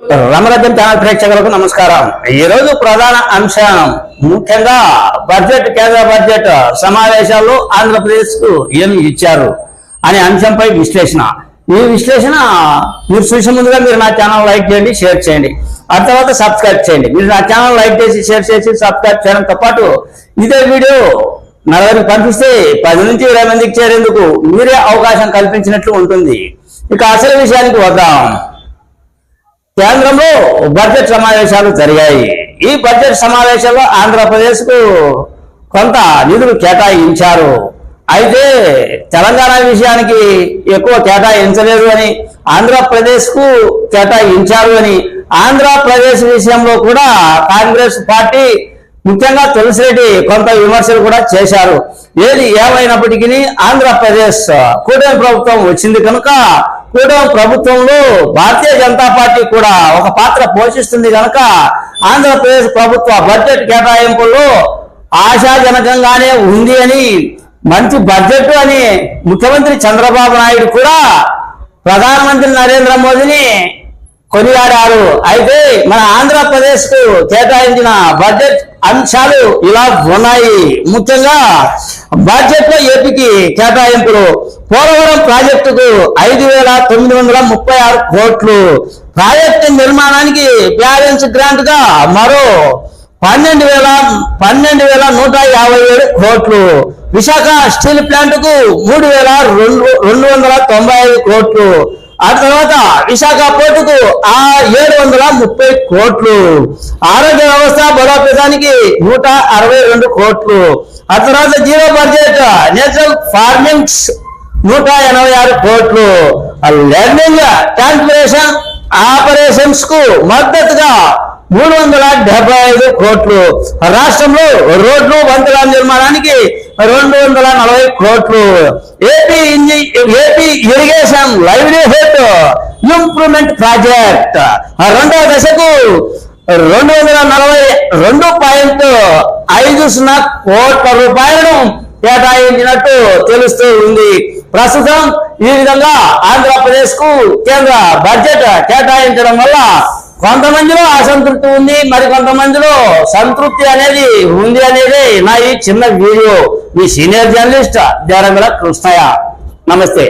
రమరథం channel ప్రేక్షకులకు నమస్కారం. ఈ రోజు ప్రధాన అంశం ముఖ్యంగా బడ్జెట్ కేంద్ర బడ్జెట్ సమావేశాల్లో ఆంధ్రప్రదేశ్కు ఏమి ఇచ్చారు అనే అంశంపై విశ్లేషణ. ఈ విశ్లేషణ మీరు చూసే ముందుగా మీరు నా ఛానల్ లైక్ చేయండి షేర్ చేయండి. ఆ తర్వాత సబ్స్క్రైబ్ చేయండి. మీరు నా ఛానల్ లైక్ చేసి షేర్ చేసి సబ్స్క్రైబ్ చేయడంతో పాటు ఇదే వీడియో నలుగురికి పంపిస్తే పది నుంచి ఇరవై మందికి చేరేందుకు మీరే అవకాశం కల్పించినట్లు ఉంటుంది. ఇక అసలు విషయానికి వద్దాం. కేంద్రంలో బడ్జెట్ సమావేశాలు జరిగాయి. ఈ బడ్జెట్ సమావేశంలో ఆంధ్రప్రదేశ్కు కొంత నిధులు కేటాయించారు. అయితే తెలంగాణ విషయానికి ఎక్కువ కేటాయించలేదు అని ఆంధ్రప్రదేశ్కు కేటాయించారు అని ఆంధ్రప్రదేశ్ విషయంలో కూడా కాంగ్రెస్ పార్టీ ముఖ్యంగా తులసిరెడ్డి కొంత విమర్శలు కూడా చేశారు. ఏది ఏమైనప్పటికీ ఆంధ్రప్రదేశ్ కూటమి ప్రభుత్వం వచ్చింది కనుక కూడా ప్రభుత్వంలో భారతీయ జనతా పార్టీ కూడా ఒక పాత్ర పోషిస్తుంది కనుక ఆంధ్రప్రదేశ్ ప్రభుత్వ బడ్జెట్ కేటాయింపుల్లో ఆశాజనకంగానే ఉంది అని మంచి బడ్జెట్ అని ముఖ్యమంత్రి చంద్రబాబు నాయుడు కూడా ప్రధానమంత్రి నరేంద్ర మోదీని కొనియాడారు. అయితే మన ఆంధ్రప్రదేశ్కు కేటాయించిన బడ్జెట్ అంశాలు ఇలా ఉన్నాయి. ముఖ్యంగా బడ్జెట్లో ఏపీకి కేటాయింపులు. పోలవరం ప్రాజెక్టుకు ఐదు వేల తొమ్మిది వందల ముప్పై ఆరు కోట్లు. ప్రాజెక్టు నిర్మాణానికి బ్యాలెన్స్ గ్రాంట్గా మరో పన్నెండు వేల పన్నెండు వేల నూట యాభై ఏడు కోట్లు. విశాఖ స్టీల్ ప్లాంట్కు మూడు వేల రెండు రెండు వందల తొంభై ఐదు కోట్లు. ఆ తర్వాత విశాఖ పోర్టుకు ఆ ఏడు వందల ముప్పై కోట్లు. ఆరోగ్య వ్యవస్థ బలోపేతానికి నూట అరవై రెండు కోట్లు. ఆ తర్వాత జీరో బడ్జెట్ నేచురల్ ఫార్మింగ్స్ నూట ఎనభై ఆరు కోట్లు. లెర్నింగ్ ట్రాన్స్పరేషన్ ఆపరేషన్స్కు మద్దతుగా మూడు వందల డెబ్బై ఐదు కోట్లు. రాష్ట్రంలో రోడ్లు వంతుల నిర్మాణానికి రెండు వందల నలభై కోట్లు. AP ఇంజి AP irrigation livelihood improvement project. రెండవ దశకు రెండు వందల నలభై రెండు పాయింట్ ఐదు సున్నా కోట్ల రూపాయలను కేటాయించినట్టు తెలుస్తూ ఉంది. ప్రస్తుతం ఈ విధంగా ఆంధ్రప్రదేశ్కు కేంద్ర బడ్జెట్ కేటాయించడం వల్ల కొంతమందిలో అసంతృప్తి ఉంది మరి కొంతమందిలో సంతృప్తి అనేది ఉంది అనేది నా ఈ చిన్న వీడియో. మీ సీనియర్ జర్నలిస్ట్ దేరంగల కృష్ణయ్య. నమస్తే.